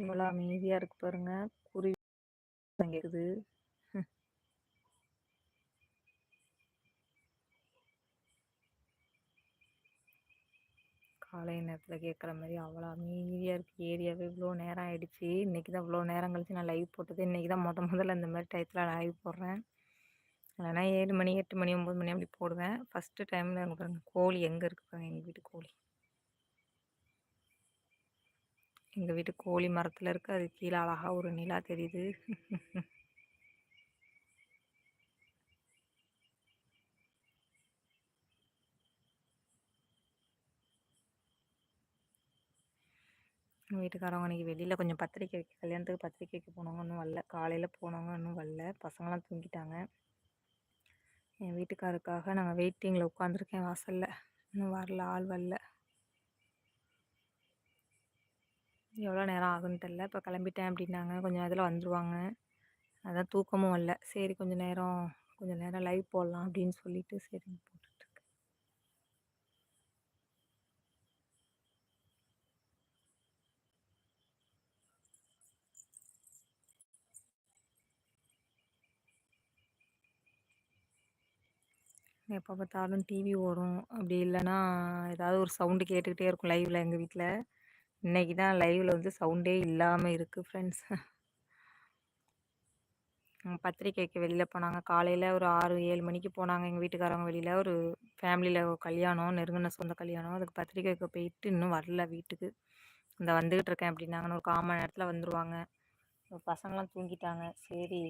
எவ்வளோ அமைதியா இருக்கு பாருங்க. குருவி கேட்குது காலை நேரத்தில் கேட்குற மாதிரி அவ்வளோ அமைதியா இருக்கு. ஏரியாவே இவ்வளோ நேரம் ஆயிடுச்சு. இன்னைக்கு தான் இவ்வளோ நேரம் கழிச்சு நான் லைவ் போட்டது. இன்னைக்கு தான் மொத முதல்ல இந்த மாதிரி டயத்தில் லைவ் போடுறேன். இல்லைனா ஏழு மணி, எட்டு மணி, ஒம்பது மணி அப்படி போடுவேன். ஃபஸ்ட்டு டைமில் அங்க பாருங்கள் கோழி எங்கே இருக்குது பாருங்கள் எங்கள் வீட்டு கோழி. எங்கள் வீட்டு கோழி மரத்தில் இருக்குது அது கீழே அழகாக ஒரு நிலா தெரியுது. எங்கள் வீட்டுக்காரவங்க இன்னைக்கு வெளியில் கொஞ்சம் பத்திரிக்கை வைக்க கல்யாணத்துக்கு பத்திரிக்கை வைக்க போனவங்க இன்னும் வரல. காலையில் போனவங்க இன்னும் வரல. பசங்களாம் தூங்கிட்டாங்க. என் வீட்டுக்காருக்காக நாங்கள் வெயிட்டிங்கில் உட்காந்துருக்கேன் வாசலில் இன்னும் வரல. ஆள் வரல. எவ்வளோ நேரம் ஆகுன்னு தெரியல. இப்போ கிளம்பிட்டேன் அப்படின்னாங்க. கொஞ்சம் நேரத்தில் வந்துடுவாங்க அதான் தூக்கமும் இல்லை சரி கொஞ்சம் நேரம் கொஞ்சம் நேரம் லைவ் போடலாம் அப்படின்னு சொல்லிட்டு சரி போட்டுட்ருக்கேன். எப்போ பார்த்தாலும் டிவி ஓடும். அப்படி இல்லைன்னா ஏதாவது ஒரு சவுண்டு கேட்டுக்கிட்டே இருக்கும் லைவில் எங்கள் வீட்டில் இன்னைக்கு தான் லைவ்ல வந்து சவுண்டே இல்லாம இருக்கு ஃப்ரெண்ட்ஸ். பத்திரிக்கைக்கு பத்திரிக்கை வைக்க வெளியில போனாங்க. காலையில ஒரு 6, 7 மணிக்கு போனாங்க எங்க வீட்டுக்காரவங்க வெளியில. ஒரு ஃபேமிலியில கல்யாணம். நெருங்கின சொந்த கல்யாணம். அதுக்கு பத்திரிக்கை வைக்க போயிட்டு இன்னும் வரல வீட்டுக்கு. இந்த வந்துகிட்டு இருக்கேன் அப்படின்னாங்கன்னு ஒரு 1/4 மணி நேரத்தில வந்துருவாங்க. தூங்கிட்டாங்க. சரி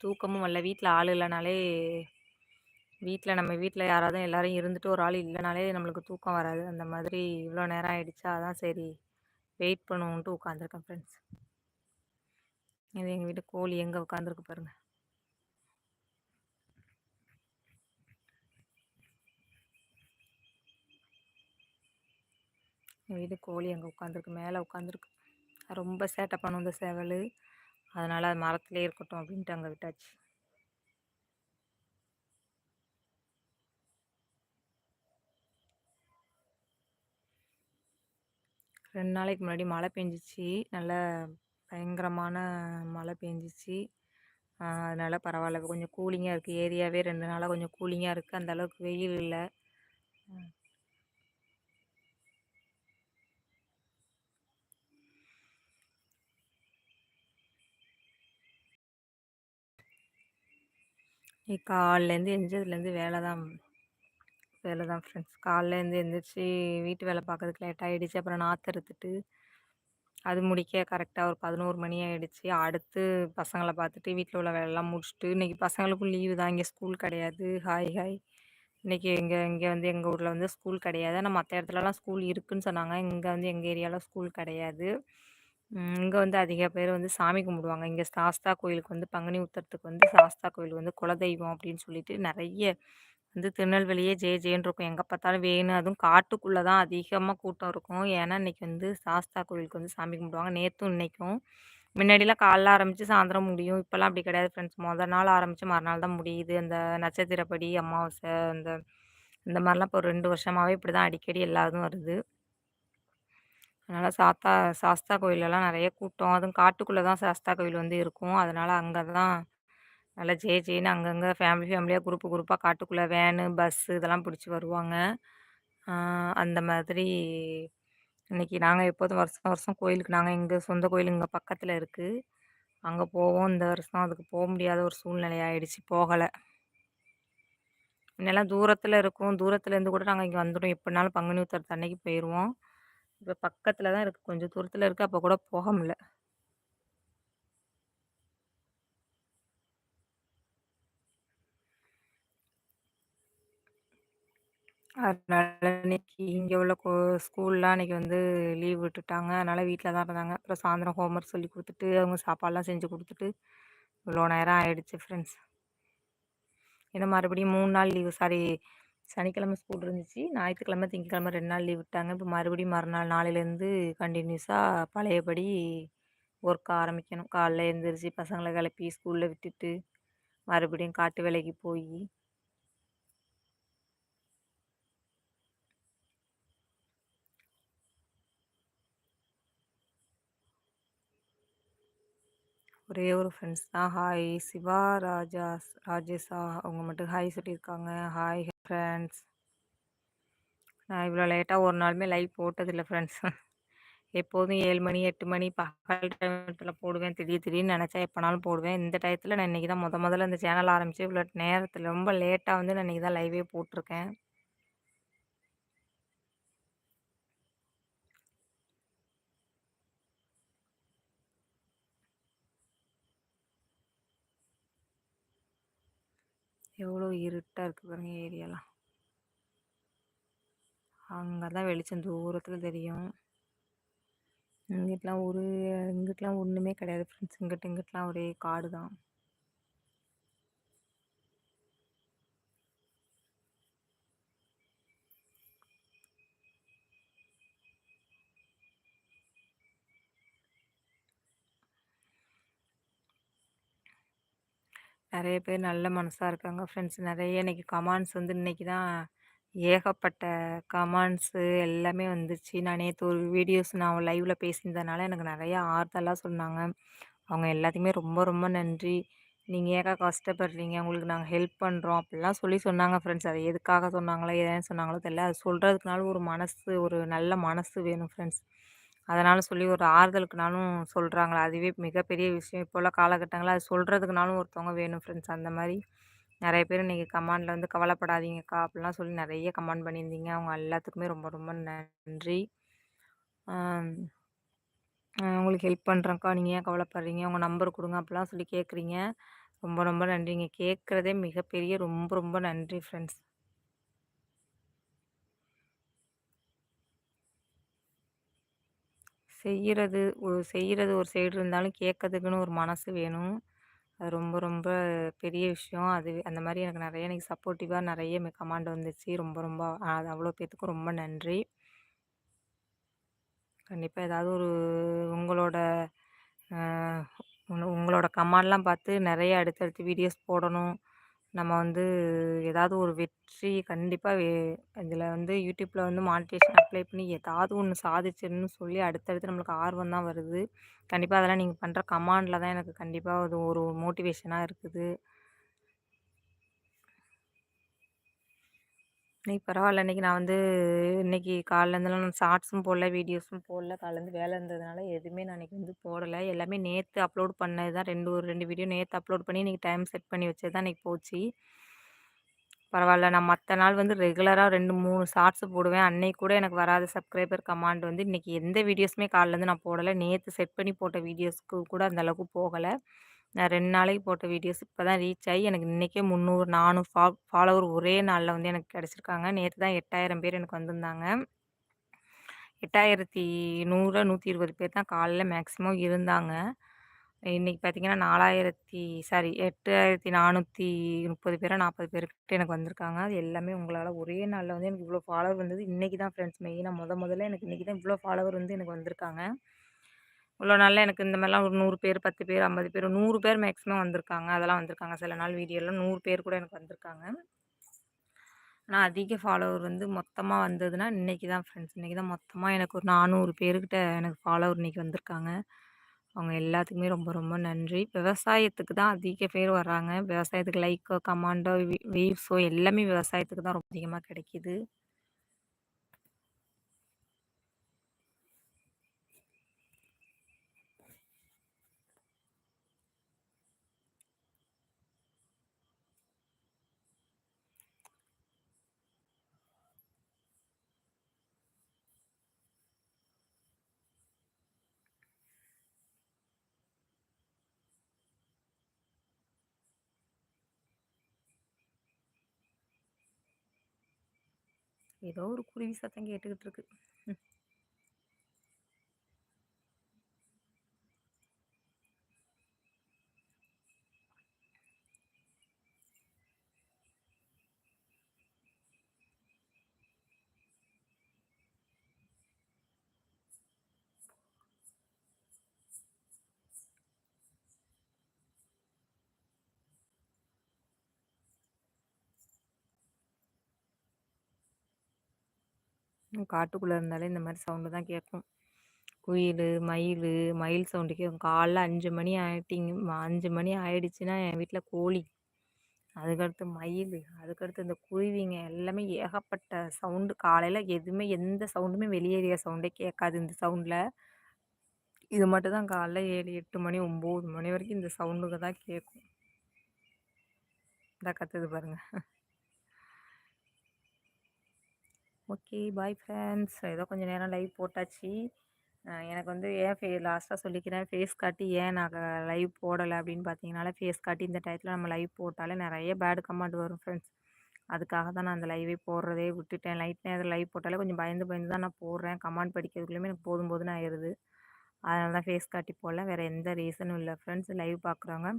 தூக்கமும் வரல. வீட்டில் ஆள் இல்லைனாலே வீட்டில் நம்ம வீட்டில் யாராவது எல்லாரும் இருந்துட்டு ஒரு ஆள் இல்லைனாலே நம்மளுக்கு தூக்கம் வராது. அந்த மாதிரி இவ்வளோ நேரம் ஆயிடுச்சா, அதான் சரி வெயிட் பண்ணுவோன்ட்டு உட்காந்துருக்கேன் ஃப்ரெண்ட்ஸ். இது எங்கள் வீட்டு கோழி எங்கே உட்காந்துருக்கு பாருங்கள் எங்கள் வீட்டு கோழி அங்கே உட்காந்துருக்கு. மேலே உட்காந்துருக்கு. ரொம்ப சேட்டை பண்ணும் இந்த சேவல் அதனால் அது மரத்துலேயே இருக்கட்டும் அப்படின்ட்டு அங்கே விட்டாச்சு. ரெண்டு நாளைக்கு முன்னாடி மழை பெஞ்சிச்சு. நல்ல பயங்கரமான மழை பெஞ்சிச்சு. அதனால் பரவாயில்ல கொஞ்சம் கூலிங்காக இருக்குது ஏரியாவே ரெண்டு நாளாக கொஞ்சம் கூலிங்காக இருக்குது அந்த அளவுக்கு வெயில் இல்லை. காலிலேருந்து எஞ்சதுலேருந்து வேலை தான் வேலை தான் ஃப்ரெண்ட்ஸ். காலைல எழுந்து வீட்டு வேலை பார்க்கறதுக்கு லேட் ஆகிடுச்சு அப்புறம் நாற்று அறுத்துட்டு, அது முடிக்க கரெக்டாக ஒரு 11 மணி ஆகிடுச்சு அடுத்து பசங்களை பார்த்துட்டு வீட்டில் உள்ள வேலைலாம் முடிச்சுட்டு, இன்றைக்கி பசங்களுக்கும் லீவு தான். இங்கே ஸ்கூல் கிடையாது. Hi hi. இன்றைக்கி இங்கே இங்கே வந்து எங்கள் ஊரில் வந்து ஸ்கூல் கிடையாது. ஆனால் மற்ற இடத்துலலாம் ஸ்கூல் இருக்குன்னு சொன்னாங்க. இங்கே வந்து எங்கள் ஏரியாவில் ஸ்கூல் கிடையாது. இங்கே வந்து அதிக பேர் வந்து சாமி கும்பிடுவாங்க. இங்கே சாஸ்தா கோயிலுக்கு வந்து பங்குனி உத்தரத்துக்கு வந்து சாஸ்தா கோயில் வந்து குலதெய்வம் அப்படின்னு சொல்லிட்டு நிறைய வந்து திருநெல்வேலியே ஜே ஜேன்னு இருக்கும். எங்கே பார்த்தாலும் வேணும் அதுவும் காட்டுக்குள்ளே தான் அதிகமாக கூட்டம் இருக்கும். ஏன்னா, இன்னைக்கு வந்து சாஸ்தா கோவிலுக்கு வந்து சாமி கும்பிடுவாங்க. நேற்றும் இன்னைக்கும். முன்னாடிலாம் காலைல ஆரம்பித்து சாயந்தரம் முடியும். இப்போலாம் அப்படி கிடையாது ஃப்ரெண்ட்ஸ். மொதல் நாள் ஆரம்பிச்சு மறுநாள் தான் முடியுது. அந்த நட்சத்திரப்படி அமாவாசை அந்த இந்த மாதிரிலாம் இப்போ ஒரு 2 வருஷமாவே இப்படிதான் அடிக்கடி எல்லாரும் வருது. அதனால் சாத்தா சாஸ்தா கோயிலெல்லாம் நிறைய கூட்டம். அதுவும் காட்டுக்குள்ளே தான் சாஸ்தா கோயில் வந்து இருக்கும். அதனால் அங்கே தான் நல்லா ஜே ஜேன்னு அங்கங்கே ஃபேமிலி ஃபேமிலியாக குரூப்பு குரூப்பாக காட்டுக்குள்ளே வேனு, பஸ்ஸு இதெல்லாம் பிடிச்சி வருவாங்க. அந்த மாதிரி இன்னைக்கு நாங்கள் எப்போதும் வருஷம் வருஷம் கோயிலுக்கு நாங்கள் எங்கள் சொந்த கோயில் இங்கே பக்கத்தில் இருக்குது அங்கே போவோம். இந்த வருஷம் அதுக்கு போக முடியாத ஒரு சூழ்நிலை ஆயிடுச்சு. போகலை முன்னெல்லாம் தூரத்தில் இருக்கும். தூரத்துலேருந்து கூட நாங்கள் இங்கே வந்துடும் எப்படினாலும் பங்குனி உத்தரத்து அன்னைக்கு போயிடுவோம் இப்போ பக்கத்தில் தான் இருக்குது கொஞ்சம் தூரத்தில் இருக்குது அப்போ கூட போக முடில. அதனால இன்னைக்கு இங்கே உள்ள கோ ஸ்கூல்லாம் இன்னைக்கு வந்து லீவ் விட்டுட்டாங்க. அதனால வீட்ல தான் இருந்தாங்க. அப்புறம் சாயந்தரம் ஒர்க் சொல்லிக் குடுத்துட்டு, அவங்க சாப்பாடுலாம் செஞ்சு குடுத்துட்டு, இவ்வளோ நேரம் ஆயிடுச்சு ஃப்ரெண்ட்ஸ். ஏன்னா மறுபடியும் 3 நாள் லீவு சாரி சனிக்கிழமை ஸ்கூல் இருந்துச்சு. ஞாயிற்றுக்கிழமை திங்கட்கிழமை 2 நாள் லீவ் விட்டாங்க. இப்போ மறுபடியும் மறுநாள் நாளையிலேருந்து கன்டினியூஸா பழையபடி ஒர்க் ஆரம்பிக்கணும். காலைல எழுந்திரிச்சு பசங்கள கிளப்பி ஸ்கூல்ல விட்டுட்டு, மறுபடியும் காட்டு வேலைக்கு போயி ஒரே ஒரு ஃப்ரெண்ட்ஸ் தான். ஹாய் சிவா ராஜா ராஜேஷா அவங்க மட்டும் ஹாய் சொல்லியிருக்காங்க. ஹாய் ஃப்ரெண்ட்ஸ் நான் இவ்வளோ லேட்டாக ஒரு நாளுமே லைவ் போட்டதில்லை ஃப்ரெண்ட்ஸ் எப்போதும் ஏழு மணி எட்டு மணி பகல் டைமத்தில் போடுவேன். திடீர் திடீர்னு நினச்சா எப்போனாலும் போடுவேன். இந்த டயத்தில் நான் இன்றைக்கி தான் முத முதல்ல இந்த சேனல் ஆரம்பித்து இவ்வளோ நேரத்தில் ரொம்ப லேட்டாக வந்து நான் இன்றைக்கி தான் லைவே போட்டிருக்கேன் எவ்வளோ இருட்டாக இருக்குது பாருங்க ஏரியாலாம் அங்கே தான் வெளிச்சம் தூரத்தில் தெரியும். இங்கிட்டலாம் ஒரு இங்கிட்டலாம் ஒன்றுமே கிடையாது ஃப்ரெண்ட்ஸ் இங்கிட்ட இங்கிட்டலாம் ஒரே காடு தான் நிறைய பேர் நல்ல மனசாக இருக்காங்க ஃப்ரெண்ட்ஸ் நிறைய. இன்றைக்கி கமெண்ட்ஸ் வந்து இன்றைக்கி தான் ஏகப்பட்ட கமெண்ட்ஸு எல்லாமே வந்துச்சு நான் நேற்று ஒரு வீடியோஸ் நான் லைவில் பேசியிருந்ததுனால எனக்கு நிறையா ஆறுதலாக சொன்னாங்க. அவங்க எல்லாத்தையுமே ரொம்ப ரொம்ப நன்றி. நீங்கள் ஏக்கா கஷ்டப்படுறீங்க. உங்களுக்கு நாங்கள் ஹெல்ப் பண்ணுறோம் அப்படிலாம் சொல்லி சொன்னாங்க ஃப்ரெண்ட்ஸ் அது எதுக்காக சொன்னாங்களோ ஏன்னு சொன்னாங்களோ தெரியல. அது சொல்கிறதுக்குனாலும் ஒரு மனசு ஒரு நல்ல மனசு வேணும் ஃப்ரெண்ட்ஸ் அதனால் சொல்லி ஒரு ஆறுதலுக்குனாலும் சொல்கிறாங்களா அதுவே மிகப்பெரிய விஷயம். இப்போ உள்ள காலகட்டங்களில் அது சொல்கிறதுக்குனாலும் ஒருத்தவங்க வேணும் ஃப்ரெண்ட்ஸ் அந்த மாதிரி. நிறைய பேர் இன்றைக்கி கமெண்டில் வந்து கவலைப்படாதீங்கக்கா அப்படிலாம் சொல்லி நிறைய கமெண்ட் பண்ணியிருந்தீங்க. அவங்க எல்லாத்துக்குமே ரொம்ப ரொம்ப நன்றி. உங்களுக்கு ஹெல்ப் பண்ணுறேங்க்கா நீங்கள் ஏன் கவலைப்படுறீங்க? உங்கள் நம்பர் கொடுங்க அப்படிலாம் சொல்லி கேட்குறீங்க. ரொம்ப ரொம்ப நன்றிங்க. கேட்குறதே மிகப்பெரிய ரொம்ப ரொம்ப நன்றி ஃப்ரெண்ட்ஸ் செய்கிறது ஒரு செய்கிறது ஒரு சைடு இருந்தாலும் கேட்கறதுக்குன்னு ஒரு மனசு வேணும். அது ரொம்ப ரொம்ப பெரிய விஷயம். அது அந்த மாதிரி எனக்கு நிறைய எனக்கு சப்போர்ட்டிவாக நிறைய கமாண்ட் வந்துச்சு. ரொம்ப ரொம்ப அது அவ்வளோ பேத்துக்கும் ரொம்ப நன்றி. கண்டிப்பாக ஏதாவது ஒரு உங்களோட உங்களோட கமாண்ட்லாம் பார்த்து நிறைய அடுத்தடுத்து வீடியோஸ் போடணும். நம்ம வந்து ஏதாவது ஒரு வெற்றி கண்டிப்பாக வே இதில் வந்து யூடியூப்பில் வந்து மானிட்டேஷன் அப்ளை பண்ணி ஏதாவது ஒன்று சாதிச்சிடணும்னு சொல்லி அடுத்தடுத்து நம்மளுக்கு ஆர்வம் தான் வருது. கண்டிப்பாக அதெல்லாம் நீங்கள் பண்ணுற கமாண்டில் தான் எனக்கு கண்டிப்பாக அது ஒரு மோட்டிவேஷனாக இருக்குது. இன்னைக்கு பரவாயில்ல இன்னைக்கு நான் வந்து இன்றைக்கி காலைலேருந்துலாம் நான் ஷார்ட்ஸும் போடல வீடியோஸும் போடல. காலைலேருந்து வேலை இருந்ததுனால எதுவுமே நான் இன்னைக்கு வந்து போடலை. எல்லாமே நேற்று அப்லோட் பண்ணது தான் ரெண்டு ஒரு ரெண்டு வீடியோ நேற்று அப்லோட் பண்ணி இன்றைக்கி டைம் செட் பண்ணி வச்சது தான் இன்றைக்கி போச்சு. பரவாயில்ல நான் மற்ற நாள் வந்து ரெகுலராக ரெண்டு மூணு ஷார்ட்ஸ் போடுவேன். அன்னைக்கு கூட எனக்கு வராத சப்ஸ்கிரைபர் கமாண்ட் வந்து இன்றைக்கி எந்த வீடியோஸுமே காலைலேருந்து நான் போடலை. நேற்று செட் பண்ணி போட்ட வீடியோஸ்க்கு கூட அந்தளவுக்கு போகலை. நான் ரெண்டு நாளைக்கு போட்ட வீடியோஸ் இப்போ தான் ரீச் ஆகி எனக்கு இன்றைக்கே முந்நூறு நானூறு ஃபா ஃபாலோவர் ஒரே நாளில் வந்து எனக்கு கிடச்சிருக்காங்க. நேற்று தான் எட்டாயிரம் பேர் எனக்கு வந்திருந்தாங்க. எட்டாயிரத்தி நூறு நூற்றி இருபது பேர் தான் காலையில் மேக்ஸிமம் இருந்தாங்க. இன்றைக்கி பார்த்திங்கன்னா நாலாயிரத்தி சாரி எட்டாயிரத்தி நானூற்றி முப்பது பேரோ நாற்பது பேர்கிட்ட எனக்கு வந்திருக்காங்க. அது எல்லாமே உங்களால் ஒரே நாளில் வந்து எனக்கு இவ்வளோ ஃபாலோவர் வந்தது. இன்றைக்கி தான் ஃப்ரெண்ட்ஸ் மெயினாக முத முதல்ல எனக்கு இன்றைக்கி தான் இவ்வளோ ஃபாலோவர் வந்து எனக்கு வந்திருக்காங்க. இவ்வளோ நாளில் எனக்கு இந்த மாதிரிலாம் ஒரு நூறு பேர் பத்து பேர் ஐம்பது பேர் நூறு பேர் மேக்ஸிமம் வந்திருக்காங்க. அதெல்லாம் வந்திருக்காங்க. சில நாள் வீடியோலாம் நூறு பேர் கூட எனக்கு வந்திருக்காங்க. ஆனால் அதிக ஃபாலோவர் வந்து மொத்தமாக வந்ததுன்னா இன்றைக்கி தான் ஃப்ரெண்ட்ஸ். இன்றைக்கி தான் மொத்தமாக எனக்கு ஒரு நானூறு பேர்கிட்ட எனக்கு ஃபாலோவர் இன்றைக்கி வந்திருக்காங்க. அவங்க எல்லாத்துக்குமே ரொம்ப ரொம்ப நன்றி. விவசாயத்துக்கு தான் அதிக பேர் வர்றாங்க. விவசாயத்துக்கு லைக்கோ கமாண்டோ வீவ்ஸோ எல்லாமே விவசாயத்துக்கு தான் ரொம்ப அதிகமாக கிடைக்கிது. ஏதோ ஒரு குருவி சத்தம் கேட்டுக்கிட்டு இருக்கு. காட்டுக்குள்ளே இருந்தாலே இந்த மாதிரி சவுண்டு தான் கேட்கும் குயில் மயில் மயில் சவுண்டு கேட்கும். காலைல அஞ்சு மணி ஆயிட்டிங்க அஞ்சு மணி ஆயிடுச்சுன்னா என் வீட்டில் கோழி. அதுக்கடுத்து மயில் அதுக்கடுத்து இந்த குருவிங்க எல்லாமே ஏகப்பட்ட சவுண்டு. காலையில் எதுவுமே எந்த சவுண்டுமே வெளியேறிய சவுண்டே கேட்காது இந்த சவுண்டில். இது மட்டும் தான் காலைல 7, 8 மணி, ஒம்பது மணி வரைக்கும் இந்த சவுண்டுங்க தான் கேட்கும். இந்தா கத்துது பாருங்கள் ஓகே. Bye friends. ஏதோ கொஞ்சம் நேரம் லைவ் போட்டாச்சு. எனக்கு வந்து ஏன் ஃபே லாஸ்ட்டாக சொல்லிக்கிறேன். ஃபேஸ் காட்டி ஏன் நான் லைவ் போடலை அப்படின்னு பார்த்தீங்கனால ஃபேஸ் காட்டி இந்த டயத்தில் நம்ம லைவ் போட்டாலே நிறைய பேடு கமெண்ட் வரும் ஃப்ரெண்ட்ஸ். அதுக்காக தான் நான் அந்த லைவே போடுறதே விட்டுட்டேன். லைட் நேரம் லைவ் போட்டாலே கொஞ்சம் பயந்து பயந்து தான் நான் போடுறேன். கமெண்ட் படிக்கிறதுக்குள்ளயுமே எனக்கு போதும் போதும்ன்னு ஆயிருது. அதனால தான் ஃபேஸ் காட்டி போடல. வேறு எந்த ரீசனும் இல்லை ஃப்ரெண்ட்ஸ். லைவ் பார்க்குறவங்க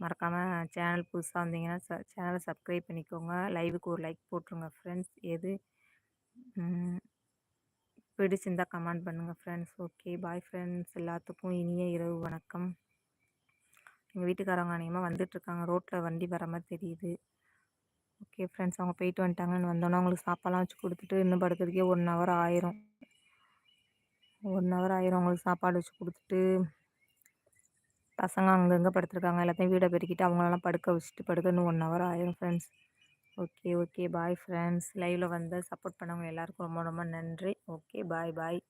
மறக்காமல் சேனல் புதுசாக வந்தீங்கன்னா ச சேனலை சப்ஸ்கிரைப் பண்ணிக்கோங்க. லைவுக்கு ஒரு லைக் போட்டுருங்க ஃப்ரெண்ட்ஸ். எது பிடிச்சிருந்தா கமெண்ட் பண்ணுங்கள் ஃப்ரெண்ட்ஸ். ஓகே. Bye friends. எல்லாத்துக்கும் இனிய இரவு வணக்கம். எங்கள் வீட்டுக்காரவங்க அநேகமாக வந்துட்டுருக்காங்க. ரோட்டில் வண்டி வர மாதிரி தெரியுது. Okay friends. அவங்க போயிட்டு வந்துட்டாங்கன்னு வந்தோன்னே அவங்களுக்கு சாப்பாடுலாம் வச்சு கொடுத்துட்டு இன்னும் படுக்கிறதுக்கே ஒன் ஹவர் ஆயிரும். ஒன் ஹவர் ஆயிரும் அவங்களுக்கு சாப்பாடு வச்சு கொடுத்துட்டு பசங்க அங்கங்கே படுத்துருக்காங்க. எல்லாத்தையும் வீடை பெருக்கிட்டு அவங்களெல்லாம் படுக்க வச்சுட்டு படுக்க இன்னும் ஒன் ஹவர் ஆயிரும் friends. Okay, okay. Bye friends. லைவில் வந்து சப்போர்ட் பண்ணவங்க எல்லாருக்கும் ரொம்ப ரொம்ப நன்றி. ஓகே. Bye, bye.